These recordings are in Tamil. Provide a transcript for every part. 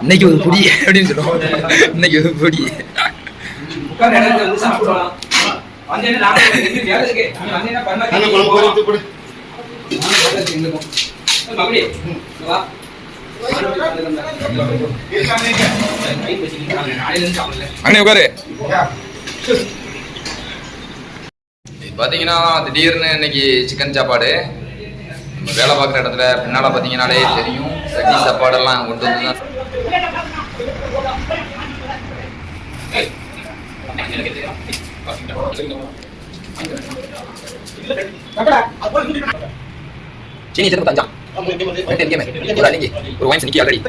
இன்னைக்கு ஒரு புடி அப்படின்னு சொல்லுவோம் இன்னைக்கு ஒரு புடி. அண்ணே உட்காரு. பார்த்தீங்கன்னா திடீர்னு இன்னைக்கு சிக்கன் சாப்பாடு. நம்ம வேலை பார்க்குற இடத்துல பின்னால் பார்த்தீங்கன்னாலே தெரியும். சட்டி சாப்பாடெல்லாம் கொண்டு வந்து தான் சீனி சிறப்பு தஞ்சா. ஒரு அன்னைக்கு ஒரு வாங்கி நிக்கி ஆல்ரெடி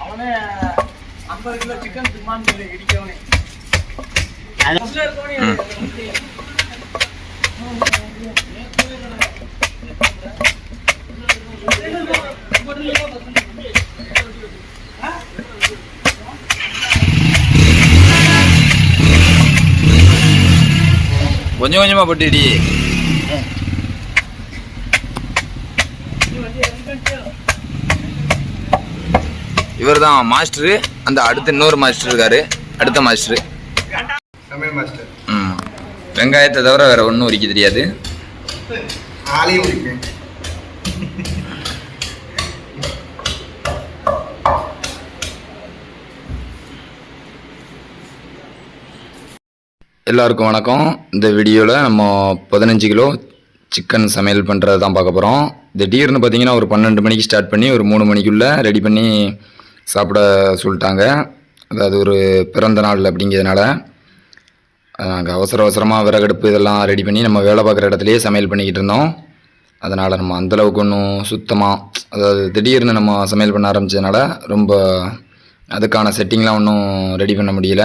அவனே ஐம்பது கிலோ சிக்கன் சும்மான்னு சொல்லி இடிக்கவனே கொஞ்சம் கொஞ்சமா போட்டுடி. இவர் தான் மாஸ்டரு அந்த அடுத்த இன்னொரு மாஸ்டர் இருக்காரு அடுத்த மாஸ்டரு. சமையல் மாஸ்டர். ம். வெங்காயத்தை தவிர வேற ஒன்றும் உரிக்க தெரியாது. எல்லாருக்கும் வணக்கம். இந்த வீடியோவில் நம்ம பதினஞ்சு கிலோ சிக்கன் சமையல் பண்ணுறது தான் பார்க்க போகிறோம் திடீர்னு பார்த்தீங்கன்னா ஒரு பன்னெண்டு மணிக்கு ஸ்டார்ட் பண்ணி ஒரு மூணு மணிக்குள்ளே ரெடி பண்ணி சாப்பிட சொல்லிட்டாங்க. அதாவது ஒரு பிறந்த நாள் அப்படிங்கிறதுனால நாங்கள் அவசர அவசரமாக விறகடுப்பு இதெல்லாம் ரெடி பண்ணி நம்ம வேலை பார்க்குற இடத்துலையே சமையல் பண்ணிக்கிட்டு இருந்தோம். அதனால் நம்ம அந்தளவுக்கு ஒன்றும் சுத்தமாக அதாவது திடீர்னு நம்ம சமையல் பண்ண ஆரம்பித்ததுனால ரொம்ப அதுக்கான செட்டிங்லாம் ஒன்றும் ரெடி பண்ண முடியல.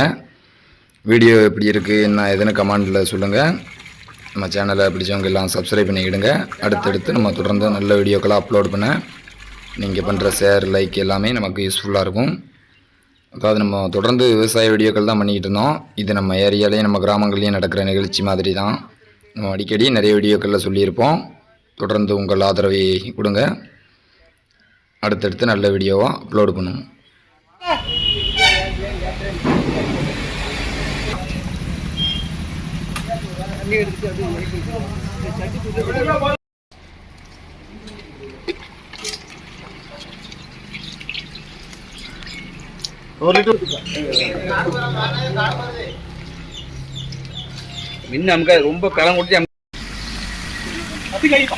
வீடியோ எப்படி இருக்குது என்ன எதுன்னு கமெண்டில் சொல்லுங்கள் நம்ம சேனலை பிடிச்சவங்க எல்லாம் சப்ஸ்கிரைப் பண்ணிக்கிடுங்க. அடுத்தடுத்து நம்ம தொடர்ந்து நல்ல வீடியோக்கெல்லாம் அப்லோட் பண்ண நீங்கள் பண்ணுற ஷேர் லைக் எல்லாமே நமக்கு யூஸ்ஃபுல்லாக இருக்கும். அதாவது நம்ம தொடர்ந்து விவசாய வீடியோக்கள் தான் பண்ணிக்கிட்டு இருந்தோம். இது நம்ம ஏரியாலேயும் நம்ம கிராமங்கள்லேயும் நடக்கிற நிகழ்ச்சி மாதிரி தான். நம்ம அடிக்கடி நிறைய வீடியோக்களில் சொல்லியிருப்போம். தொடர்ந்து உங்கள் ஆதரவை கொடுங்க. அடுத்தடுத்து நல்ல வீடியோவாக அப்லோடு பண்ணுவோம் ஒரு லிட்டர் முன்ன நமக்கு ரொம்ப பழம் கொடுத்து அப்படி கழிப்பா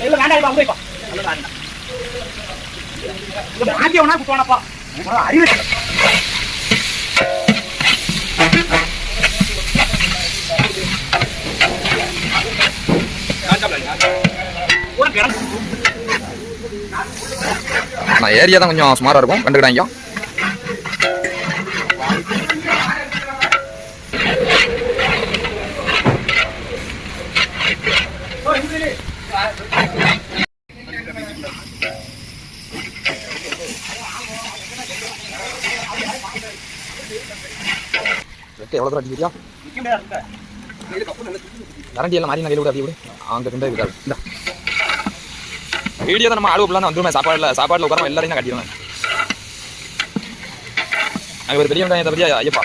இல்ல வேண்டாம் இப்ப குத்துவானப்பா. அறிவு கூட கிடக்கு ஆனால் ஏரியா தான் கொஞ்சம் சுமாராக இருக்கும். கண்டுக்கிடாங்க எவ்வளோ தூரம் அடிக்கிறியா எல்லாம் மாறி நகையில் விட அப்படி விடு. அங்கே ரெண்டு இருக்காது. வீடியோ தான் நம்ம ஆளு தான் வந்துருமே. சாப்பாடுல சாப்பாடுல உட்கார எல்லாரையும் நான் கட்டிடுவேன். அங்கே ஒரு பெரிய வெங்காயத்தை பற்றி ஐயப்பா.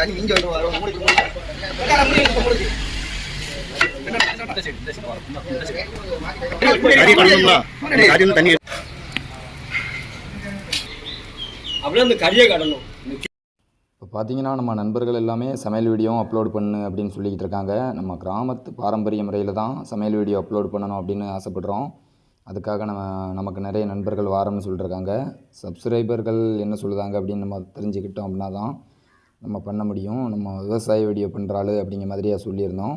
தண்ணி அப்படியே அந்த கடணும். இப்போ பார்த்தீங்கன்னா நம்ம நண்பர்கள் எல்லாமே சமையல் வீடியோவும் அப்லோட் பண்ணு அப்படின்னு சொல்லிக்கிட்டு இருக்காங்க. நம்ம கிராமத்து பாரம்பரிய முறையில் தான் சமையல் வீடியோ அப்லோட் பண்ணணும் அப்படின்னு ஆசைப்படுறோம். அதுக்காக நம்ம நமக்கு நிறைய நண்பர்கள் வாரம்னு சொல்லியிருக்காங்க சப்ஸ்கிரைபர்கள் என்ன சொல்லுதாங்க அப்படின்னு நம்ம தெரிஞ்சுக்கிட்டோம் அப்படின்னா தான் நம்ம பண்ண முடியும். நம்ம விவசாய வீடியோ பண்ணுற ஆளு அப்படிங்கிற மாதிரியாக சொல்லியிருந்தோம்.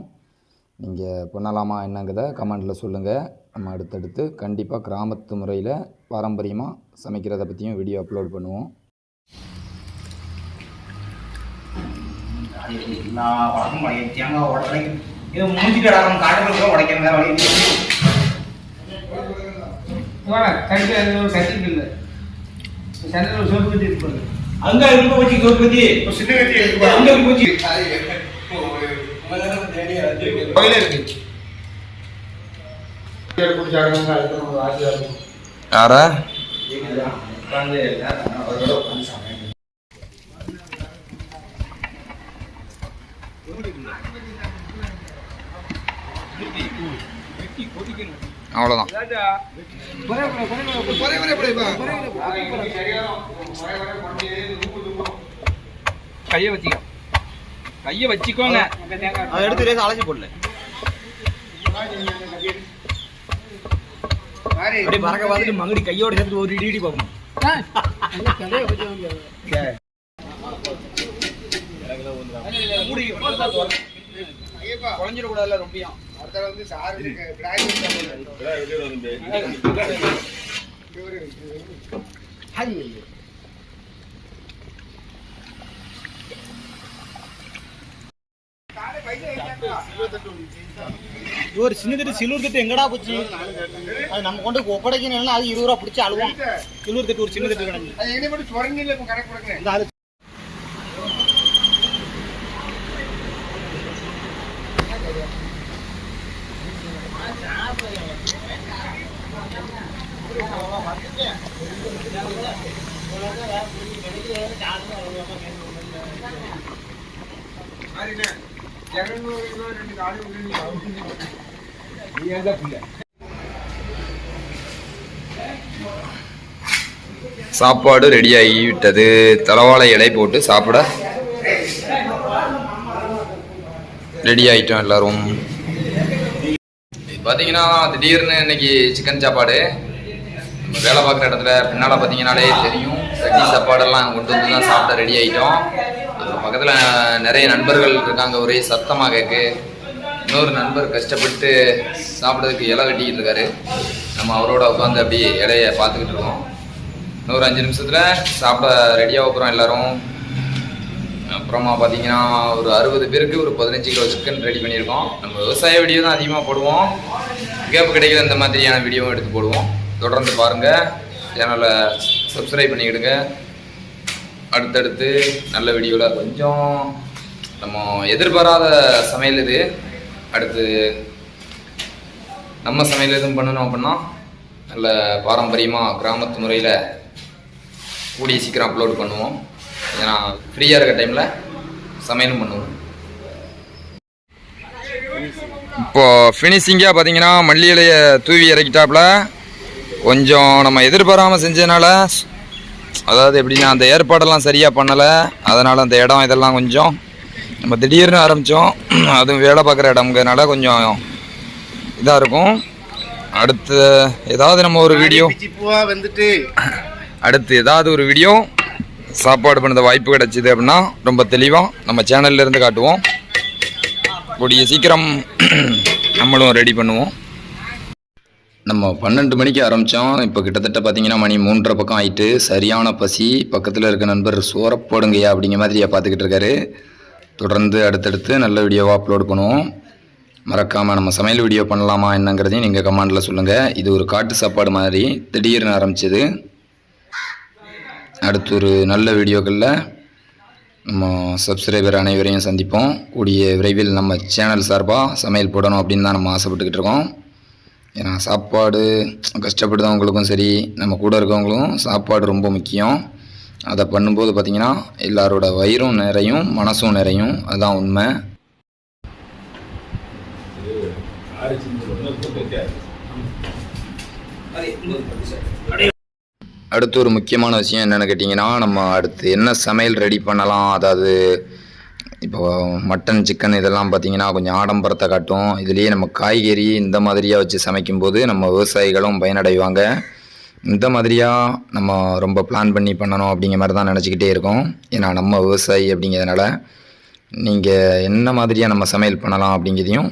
நீங்கள் பண்ணலாமா என்னங்கிறத கமெண்டில் சொல்லுங்கள் நம்ம அடுத்தடுத்து கண்டிப்பாக கிராமத்து முறையில் பாரம்பரியமாக சமைக்கிறத பற்றியும் வீடியோ அப்லோட் பண்ணுவோம். எல்லா வழக்கும் தேங்காய் இது உடைக்கிற வேற வழி. கட்டி இல்லை அங்க இருக்க வச்சு தோத்து பத்தி சின்ன அங்க இருக்க கோயிலே யாரா உட்காந்து அவரோட உட்காந்து சாப்பிடுங்க அவ்வளோதான் கையை வச்சுக்கோ. கையை வச்சுக்கோங்க. அதை எடுத்து ரேஸ் அழைச்சி போடல. அப்படியே பறக்க பார்த்துட்டு மங்கடி கையோட சேர்த்து ஒரு இடி இடி பார்க்கணும் குழஞ்சிடக்கூடாதுல ரொம்பியும். வந்து சாரு ஒரு சின்ன தட்டு சில்வர் தட்டு எங்கடா போச்சு? அது நம்ம கொண்டு ஒப்படைக்கணும் அது இருபது ரூபா பிடிச்சி அழுவோம் சில்வர் தட்டு ஒரு சின்ன தட்டு அது என்ன மட்டும் சுரண்டில இப்ப கணக்கு கொடுங்க இந்த ஆளு சாப்பாடு ரெடி ஆகிவிட்டது தலவாழை இலை போட்டு சாப்பிட ரெடி ஆகிட்டோம் எல்லாரும். பார்த்தீங்கன்னா திடீர்னு இன்னைக்கு சிக்கன் சாப்பாடு. நம்ம வேலை பார்க்குற இடத்துல பின்னால் பார்த்தீங்கன்னாலே தெரியும். ரெடி சாப்பாடெல்லாம் கொண்டு வந்து தான் சாப்பிட ரெடி ஆகிட்டோம் பக்கத்தில் நிறைய நண்பர்கள் இருக்காங்க. ஒரே சத்தமாக கேட்கு இன்னொரு நண்பர் கஷ்டப்பட்டு சாப்பிட்றதுக்கு இலை வெட்டிக்கிட்டு இருக்காரு. நம்ம அவரோட உட்காந்து அப்படியே இலைய பார்த்துக்கிட்டு இருக்கோம். இன்னொரு அஞ்சு நிமிஷத்தில் சாப்பிட ரெடியாக போகிறோம் எல்லோரும். அப்புறமா பார்த்தீங்கன்னா ஒரு அறுபது பேருக்கு ஒரு பதினஞ்சு கிலோ சிக்கன் ரெடி பண்ணியிருக்கோம். நம்ம விவசாய வீடியோ தான் அதிகமாக போடுவோம். கேப் கிடைக்கிற இந்த மாதிரியான வீடியோவும் எடுத்து போடுவோம். தொடர்ந்து பாருங்கள் சேனலை சப்ஸ்கிரைப் பண்ணிக்கிடுங்க. அடுத்தடுத்து நல்ல வீடியோவில் கொஞ்சம் நம்ம எதிர்பாராத சமையல் இது. அடுத்து நம்ம சமையல் எதுவும் பண்ணணும் அப்படின்னா நல்ல பாரம்பரியமாக கிராமத்து முறையில் கூடிய சீக்கிரம் அப்லோட் பண்ணுவோம். ஏன்னா ஃப்ரீயாக இருக்க டைமில் சமையலும் பண்ணுவோம். இப்போ ஃபினிஷிங்காக பார்த்தீங்கன்னா மல்லி இலையை தூவி இறக்கிட்டாப்புல. கொஞ்சம் நம்ம எதிர்பாராமல் செஞ்சதுனால அதாவது எப்படின்னா அந்த ஏற்பாடெல்லாம் சரியாக பண்ணலை. அதனால் அந்த இடம் இதெல்லாம் கொஞ்சம் நம்ம திடீர்னு ஆரம்பித்தோம் அதுவும் வேலை பார்க்குற இடம்ங்கிறதுனால கொஞ்சம் இதாக இருக்கும். அடுத்து ஏதாவது நம்ம ஒரு வீடியோ வந்துட்டு. அடுத்து ஏதாவது ஒரு வீடியோ சாப்பாடு பண்ணத வாய்ப்பு கிடைச்சிது அப்படின்னா ரொம்ப தெளிவாக நம்ம சேனல்ல இருந்து காட்டுவோம். கூடிய சீக்கிரம் நம்மளும் ரெடி பண்ணுவோம். நம்ம பன்னெண்டு மணிக்கு ஆரம்பித்தோம் இப்போ கிட்டத்தட்ட பார்த்தீங்கன்னா மணி மூன்றரை பக்கம் ஆயிட்டு சரியான பசி பக்கத்தில் இருக்க நண்பர் சோற போடுங்கய்யா அப்படிங்கிற மாதிரியா பார்த்துக்கிட்டு இருக்காரு. தொடர்ந்து அடுத்தடுத்து நல்ல வீடியோவாக அப்லோட் பண்ணுவோம். மறக்காமல் நம்ம சமையல் வீடியோ பண்ணலாமா என்னங்கிறதையும் நீங்கள் கமெண்டில் சொல்லுங்கள் இது ஒரு காட்டு சாப்பாடு மாதிரி திடீர்னு ஆரம்பிச்சது. அடுத்து ஒரு நல்ல வீடியோக்களில் நம்ம சப்ஸ்கிரைபர் அனைவரையும் சந்திப்போம். கூடிய விரைவில் நம்ம சேனல் சார்பாக சமையல் போடணும் அப்படின்னு தான் நம்ம ஆசைப்பட்டுக்கிட்டு இருக்கோம். ஏன்னா சாப்பாடு கஷ்டப்படுறவங்களுக்கும் சரி நம்ம கூட இருக்கவங்களும் சாப்பாடு ரொம்ப முக்கியம். அதை பண்ணும்போது பார்த்திங்கன்னா எல்லாரோட வயிறும் நிறையும் மனசும் நிறையும். அதுதான் உண்மை. அடுத்து ஒரு முக்கியமான விஷயம் என்னென்னு கேட்டிங்கன்னா நம்ம அடுத்து என்ன சமையல் ரெடி பண்ணலாம்? அதாவது இப்போ மட்டன் சிக்கன் இதெல்லாம் பார்த்தீங்கன்னா கொஞ்சம் ஆடம்பரத்தை காட்டும். இதுலேயே நம்ம காய்கறி இந்த மாதிரியாக வச்சு சமைக்கும்போது நம்ம விவசாயிகளும் பயனடைவாங்க. இந்த மாதிரியாக நம்ம ரொம்ப பிளான் பண்ணி பண்ணணும் அப்படிங்கிற மாதிரி தான் நினச்சிக்கிட்டே இருக்கோம். ஏன்னா நம்ம விவசாயி அப்படிங்கிறதுனால நீங்கள் என்ன மாதிரியாக நம்ம சமையல் பண்ணலாம் அப்படிங்கிறதையும்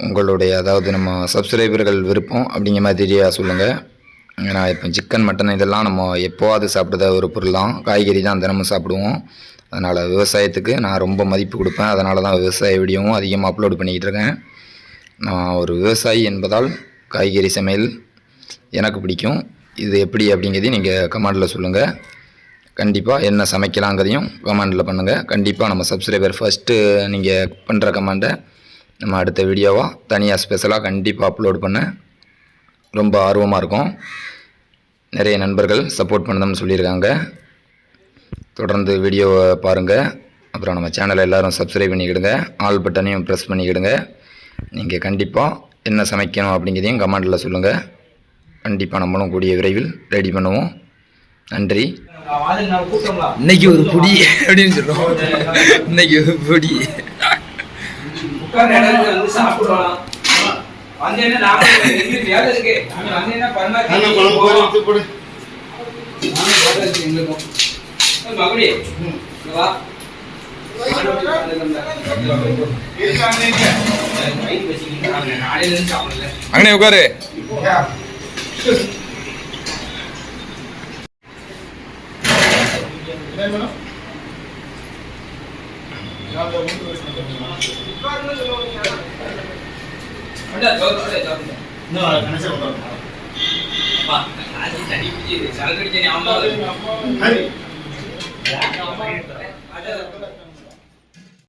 உங்களுடைய அதாவது நம்ம சப்ஸ்கிரைபர்கள் விருப்பம் அப்படிங்கிற மாதிரியா சொல்லுங்கள் ஏன்னா இப்போ சிக்கன் மட்டன் இதெல்லாம் நம்ம எப்போவாது சாப்பிட்ற ஒரு பொருள் தான் காய்கறி தான் தினமும் சாப்பிடுவோம். அதனால் விவசாயத்துக்கு நான் ரொம்ப மதிப்பு கொடுப்பேன். அதனால தான் விவசாய வீடியோவும் அதிகமாக அப்லோட் பண்ணிக்கிட்டு இருக்கேன். நான் ஒரு விவசாயி என்பதால் காய்கறி சமையல் எனக்கு பிடிக்கும். இது எப்படி அப்படிங்கிறதையும் நீங்கள் கமெண்டில் சொல்லுங்கள் கண்டிப்பாக என்ன சமைக்கலாங்கிறதையும் கமெண்டில் பண்ணுங்கள் கண்டிப்பாக நம்ம சப்ஸ்கிரைபர் ஃபஸ்ட்டு நீங்கள் பண்ணுற கமெண்டை நம்ம அடுத்த வீடியோவாக தனியாக ஸ்பெஷலாக கண்டிப்பாக அப்லோட் பண்ண ரொம்ப ஆர்வமாக இருக்கும். நிறைய நண்பர்கள் சப்போர்ட் பண்ணணும்னு சொல்லியிருக்காங்க. தொடர்ந்து வீடியோவை பாருங்கள் அப்புறம் நம்ம சேனலை எல்லோரும் சப்ஸ்கிரைப் பண்ணிக்கிடுங்க. ஆல் பட்டனையும் ப்ரெஸ் பண்ணிக்கிடுங்க. நீங்கள் கண்டிப்பாக என்ன சமைக்கணும் அப்படிங்கிறதையும் கமெண்டில் சொல்லுங்கள் கண்டிப்பாக நம்மளும் கூடிய விரைவில் ரெடி பண்ணுவோம். நன்றி. இன்னைக்கு ஒரு பொடி அப்படின்னு சொல்லுவோம் இன்னைக்கு ஒரு பொடி. உட்கார்ந்த மகுடி வா அங்கனே உட்காரு அண்டா, ಬಂದಿದ್ದಾರೆ